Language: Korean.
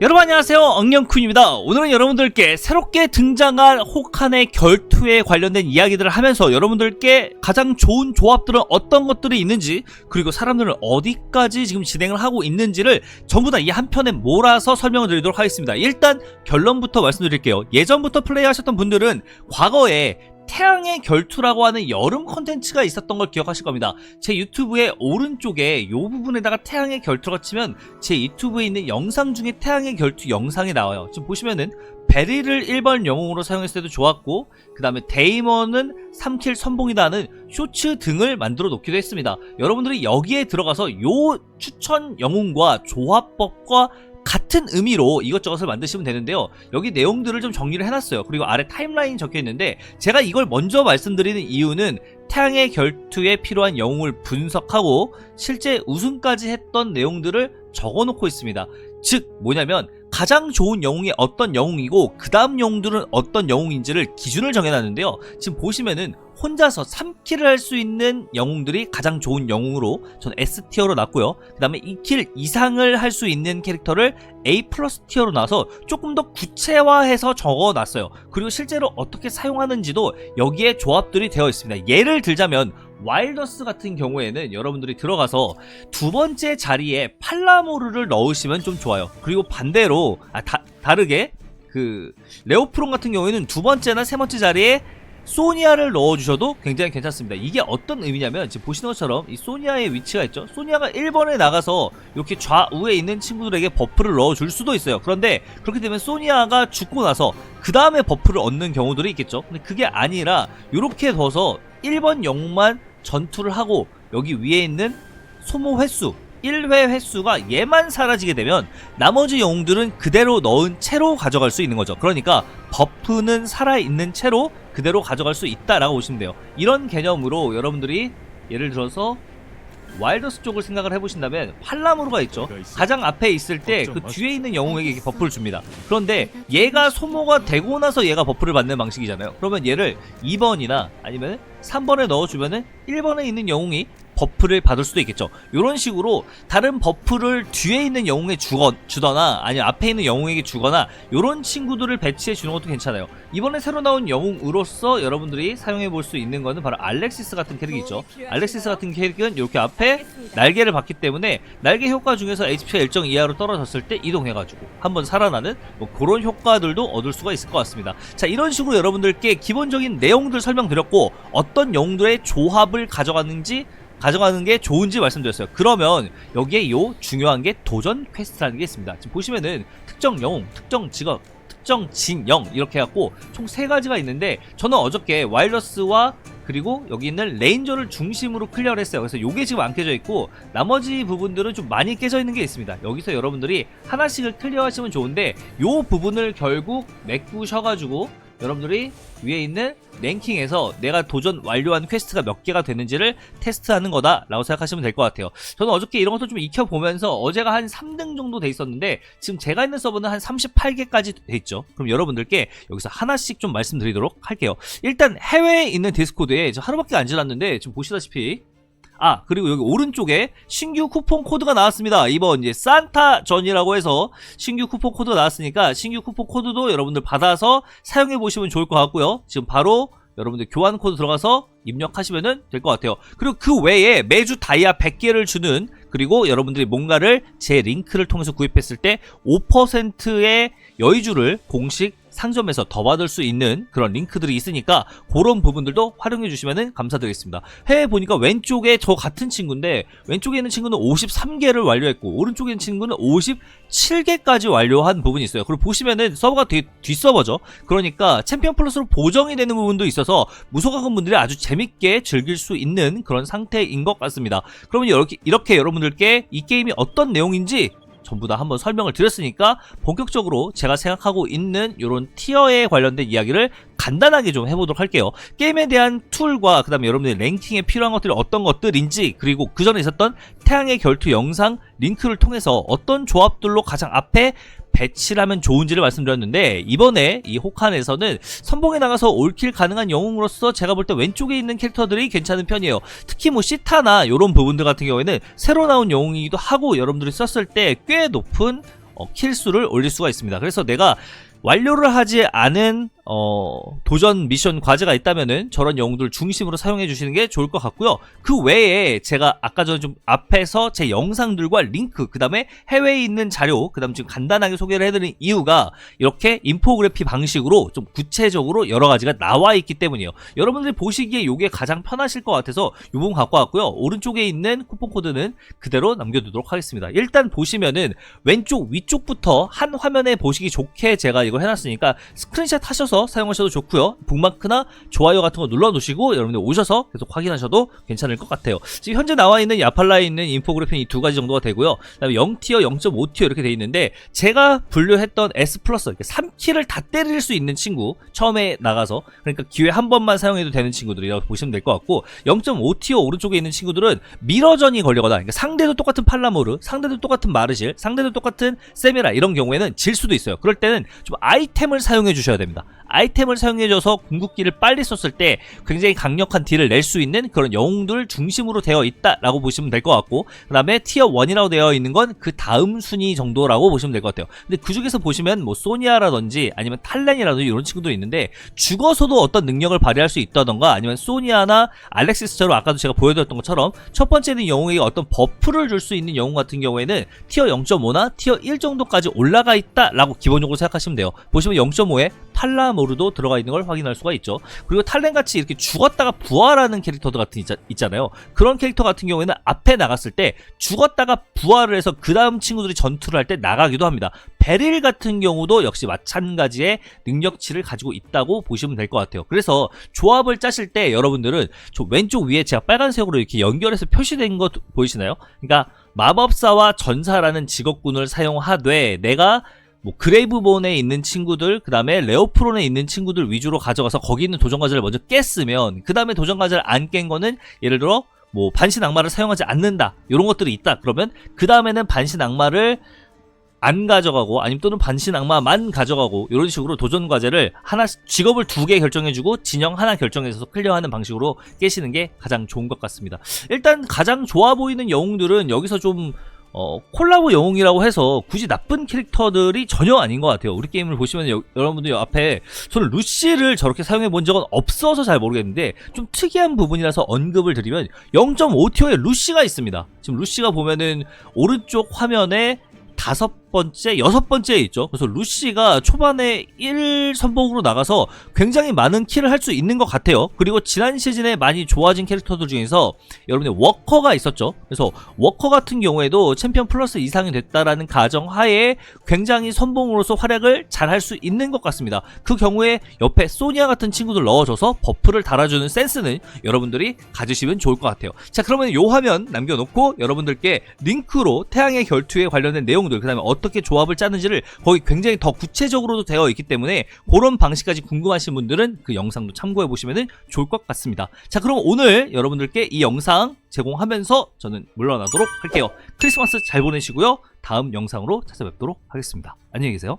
여러분 안녕하세요. 엉령쿤입니다. 오늘은 여러분들께 새롭게 등장한 혹한의 결투에 관련된 이야기들을 하면서 여러분들께 가장 좋은 조합들은 어떤 것들이 있는지 그리고 사람들은 어디까지 지금 진행을 하고 있는지를 전부 다 이 한 편에 몰아서 설명을 드리도록 하겠습니다. 일단 결론부터 말씀드릴게요. 예전부터 플레이하셨던 분들은 과거에 태양의 결투라고 하는 여름 콘텐츠가 있었던 걸 기억하실 겁니다. 제 유튜브의 오른쪽에 이 부분에다가 태양의 결투가 치면 제 유튜브에 있는 영상 중에 태양의 결투 영상이 나와요. 지금 보시면은 베리를 1번 영웅으로 사용했을 때도 좋았고 그 다음에 데이먼은 3킬 선봉이다는 쇼츠 등을 만들어 놓기도 했습니다. 여러분들이 여기에 들어가서 요 추천 영웅과 조합법과 같은 의미로 이것저것을 만드시면 되는데요. 여기 내용들을 좀 정리를 해놨어요. 그리고 아래 타임라인 적혀 있는데 제가 이걸 먼저 말씀드리는 이유는 태양의 결투에 필요한 영웅을 분석하고 실제 우승까지 했던 내용들을 적어놓고 있습니다. 즉 뭐냐면 가장 좋은 영웅이 어떤 영웅이고 그 다음 영웅들은 어떤 영웅인지를 기준을 정해놨는데요. 지금 보시면은 혼자서 3킬을 할 수 있는 영웅들이 가장 좋은 영웅으로 전 S티어로 놨고요. 그 다음에 2킬 이상을 할 수 있는 캐릭터를 A 플러스 티어로 놔서 조금 더 구체화해서 적어놨어요. 그리고 실제로 어떻게 사용하는지도 여기에 조합들이 되어 있습니다. 예를 들자면 와일더스 같은 경우에는 여러분들이 들어가서 두 번째 자리에 팔라모르를 넣으시면 좀 좋아요. 그리고 반대로 아, 다, 다르게 그 레오프론 같은 경우에는 두 번째나 세 번째 자리에 소니아를 넣어주셔도 굉장히 괜찮습니다. 이게 어떤 의미냐면 지금 보시는 것처럼 이 소니아의 위치가 있죠. 소니아가 1번에 나가서 이렇게 좌우에 있는 친구들에게 버프를 넣어줄 수도 있어요. 그런데 그렇게 되면 소니아가 죽고 나서 그 다음에 버프를 얻는 경우들이 있겠죠. 근데 그게 아니라 이렇게 둬서 1번 영웅만 전투를 하고 여기 위에 있는 소모 횟수 1회 횟수가 얘만 사라지게 되면 나머지 영웅들은 그대로 넣은 채로 가져갈 수 있는 거죠. 그러니까 버프는 살아있는 채로 그대로 가져갈 수 있다라고 보시면 돼요. 이런 개념으로 여러분들이 예를 들어서 와일더스 쪽을 생각을 해보신다면 팔라무르가 있죠. 가장 앞에 있을 때 그 뒤에 있는 영웅에게 버프를 줍니다. 그런데 얘가 소모가 되고 나서 얘가 버프를 받는 방식이잖아요. 그러면 얘를 2번이나 아니면 3번에 넣어주면은 1번에 있는 영웅이 버프를 받을 수도 있겠죠. 이런 식으로 다른 버프를 뒤에 있는 영웅에 주거, 주거나 아니면 앞에 있는 영웅에게 주거나 이런 친구들을 배치해 주는 것도 괜찮아요. 이번에 새로 나온 영웅으로서 여러분들이 사용해 볼 수 있는 거는 바로 알렉시스 같은 캐릭이 있죠. 알렉시스 같은 캐릭은 이렇게 앞에 날개를 받기 때문에 날개 효과 중에서 HP가 일정 이하로 떨어졌을 때 이동해가지고 한번 살아나는 뭐 그런 효과들도 얻을 수가 있을 것 같습니다. 자 이런 식으로 여러분들께 기본적인 내용들 설명드렸고 어떤 영웅들의 조합을 가져가는지 가져가는 게 좋은지 말씀드렸어요. 그러면 여기에 요 중요한 게 도전 퀘스트라는 게 있습니다. 지금 보시면은 특정 영웅, 특정 직업, 특정 진영 이렇게 해갖고 총 세 가지가 있는데 저는 어저께 와일러스와 그리고 여기 있는 레인저를 중심으로 클리어를 했어요. 그래서 요게 지금 안 깨져 있고 나머지 부분들은 좀 많이 깨져 있는 게 있습니다. 여기서 여러분들이 하나씩을 클리어하시면 좋은데 요 부분을 결국 메꾸셔가지고 여러분들이 위에 있는 랭킹에서 내가 도전 완료한 퀘스트가 몇 개가 되는지를 테스트하는 거다라고 생각하시면 될 것 같아요. 저는 어저께 이런 것도 좀 익혀보면서 어제가 한 3등 정도 돼 있었는데 지금 제가 있는 서버는 한 38개까지 돼 있죠. 그럼 여러분들께 여기서 하나씩 좀 말씀드리도록 할게요. 일단 해외에 있는 디스코드에 저 하루밖에 안 지났는데 지금 보시다시피 아 그리고 여기 오른쪽에 신규 쿠폰 코드가 나왔습니다. 이번 이제 산타 전이라고 해서 신규 쿠폰 코드가 나왔으니까 신규 쿠폰 코드도 여러분들 받아서 사용해 보시면 좋을 것 같고요. 지금 바로 여러분들 교환 코드 들어가서 입력하시면 될 것 같아요. 그리고 그 외에 매주 다이아 100개를 주는 그리고 여러분들이 뭔가를 제 링크를 통해서 구입했을 때 5%의 여의주를 공식 상점에서 더 받을 수 있는 그런 링크들이 있으니까 그런 부분들도 활용해 주시면 감사드리겠습니다. 해외 보니까 왼쪽에 저 같은 친구인데 왼쪽에 있는 친구는 53개를 완료했고 오른쪽에 있는 친구는 57개까지 완료한 부분이 있어요. 그리고 보시면은 서버가 되게 뒷서버죠. 그러니까 챔피언 플러스로 보정이 되는 부분도 있어서 무소가금 분들이 아주 재밌게 즐길 수 있는 그런 상태인 것 같습니다. 그러면 이렇게, 이렇게 여러분들께 이 게임이 어떤 내용인지 전부 다 한번 설명을 드렸으니까 본격적으로 제가 생각하고 있는 이런 티어에 관련된 이야기를 간단하게 좀 해보도록 할게요. 게임에 대한 툴과 그 다음에 여러분들의 랭킹에 필요한 것들이 어떤 것들인지 그리고 그 전에 있었던 태양의 결투 영상 링크를 통해서 어떤 조합들로 가장 앞에 배치를 하면 좋은지를 말씀드렸는데 이번에 이 호칸에서는 선봉에 나가서 올킬 가능한 영웅으로서 제가 볼 때 왼쪽에 있는 캐릭터들이 괜찮은 편이에요. 특히 뭐 시타나 이런 부분들 같은 경우에는 새로 나온 영웅이기도 하고 여러분들이 썼을 때 꽤 높은 어, 킬수를 올릴 수가 있습니다. 그래서 내가 완료를 하지 않은 어, 도전 미션 과제가 있다면은 저런 영웅들 중심으로 사용해 주시는 게 좋을 것 같고요. 그 외에 제가 아까 전에 좀 앞에서 제 영상들과 링크, 그 다음에 해외에 있는 자료, 그 다음 지금 간단하게 소개를 해드린 이유가 이렇게 인포그래피 방식으로 좀 구체적으로 여러 가지가 나와 있기 때문이에요. 여러분들이 보시기에 이게 가장 편하실 것 같아서 이 부분 갖고 왔고요. 오른쪽에 있는 쿠폰 코드는 그대로 남겨두도록 하겠습니다. 일단 보시면은 왼쪽 위쪽부터 한 화면에 보시기 좋게 제가 이걸 해놨으니까 스크린샷 하셔서 사용하셔도 좋고요. 북마크나 좋아요 같은 거 눌러 놓으시고 여러분들 오셔서 계속 확인하셔도 괜찮을 것 같아요. 지금 현재 나와 있는 야팔라에 있는 인포그래피는 이두 가지 정도가 되고요. 그다음에 0티어, 0.5티어 이렇게 돼 있는데 제가 분류했던 S 플러스 3키를 다 때릴 수 있는 친구 처음에 나가서 그러니까 기회 한 번만 사용해도 되는 친구들이라고 보시면 될 것 같고 0.5티어 오른쪽에 있는 친구들은 미러전이 걸려거나 그러니까 상대도 똑같은 팔라모르, 상대도 똑같은 마르실, 상대도 똑같은 세미라 이런 경우에는 질 수도 있어요. 그럴 때는 좀 아이템을 사용해 주셔야 됩니다. 아이템을 사용해줘서 궁극기를 빨리 썼을 때 굉장히 강력한 딜을 낼 수 있는 그런 영웅들 중심으로 되어 있다라고 보시면 될 것 같고 그 다음에 티어 1이라고 되어 있는 건 그 다음 순위 정도라고 보시면 될 것 같아요. 근데 그 중에서 보시면 뭐 소니아라든지 아니면 탈렌이라든지 이런 친구도 있는데 죽어서도 어떤 능력을 발휘할 수 있다던가 아니면 소니아나 알렉시스처럼 아까도 제가 보여드렸던 것처럼 첫 번째는 영웅에게 어떤 버프를 줄 수 있는 영웅 같은 경우에는 티어 0.5나 티어 1 정도까지 올라가 있다라고 기본적으로 생각하시면 돼요. 보시면 0.5에 팔라모르도 들어가 있는 걸 확인할 수가 있죠. 그리고 탈렌같이 이렇게 죽었다가 부활하는 캐릭터들 같은 있잖아요. 그런 캐릭터 같은 경우에는 앞에 나갔을 때 죽었다가 부활을 해서 그 다음 친구들이 전투를 할 때 나가기도 합니다. 베릴 같은 경우도 역시 마찬가지의 능력치를 가지고 있다고 보시면 될 것 같아요. 그래서 조합을 짜실 때 여러분들은 저 왼쪽 위에 제가 빨간색으로 이렇게 연결해서 표시된 거 보이시나요? 그러니까 마법사와 전사라는 직업군을 사용하되 내가 뭐 그레이브본에 있는 친구들 그 다음에 레오프론에 있는 친구들 위주로 가져가서 거기 있는 도전 과제를 먼저 깼으면 그 다음에 도전 과제를 안 깬 거는 예를 들어 뭐 반신 악마를 사용하지 않는다 이런 것들이 있다 그러면 그 다음에는 반신 악마를 안 가져가고 아니면 또는 반신 악마만 가져가고 이런 식으로 도전 과제를 하나 직업을 두 개 결정해주고 진영 하나 결정해서 클리어하는 방식으로 깨시는 게 가장 좋은 것 같습니다. 일단 가장 좋아 보이는 영웅들은 여기서 좀 어, 콜라보 영웅이라고 해서 굳이 나쁜 캐릭터들이 전혀 아닌 것 같아요. 우리 게임을 보시면 여, 여러분들 앞에 저는 루시를 저렇게 사용해 본 적은 없어서 잘 모르겠는데 좀 특이한 부분이라서 언급을 드리면 0.5티어에 루시가 있습니다. 지금 루시가 보면은 오른쪽 화면에 다섯 번째, 여섯 번째에 있죠. 그래서 루시가 초반에 1선봉으로 나가서 굉장히 많은 킬을 할 수 있는 것 같아요. 그리고 지난 시즌에 많이 좋아진 캐릭터들 중에서 여러분의 워커가 있었죠. 그래서 워커 같은 경우에도 챔피언 플러스 이상이 됐다라는 가정 하에 굉장히 선봉으로서 활약을 잘 할 수 있는 것 같습니다. 그 경우에 옆에 소니아 같은 친구들 넣어줘서 버프를 달아주는 센스는 여러분들이 가지시면 좋을 것 같아요. 자, 그러면 요 화면 남겨놓고 여러분들께 링크로 태양의 결투에 관련된 내용들, 그 다음에 어떻게 조합을 짜는지를 거기 굉장히 더 구체적으로도 되어 있기 때문에 그런 방식까지 궁금하신 분들은 그 영상도 참고해 보시면 좋을 것 같습니다. 자, 그럼 오늘 여러분들께 이 영상 제공하면서 저는 물러나도록 할게요. 크리스마스 잘 보내시고요. 다음 영상으로 찾아뵙도록 하겠습니다. 안녕히 계세요.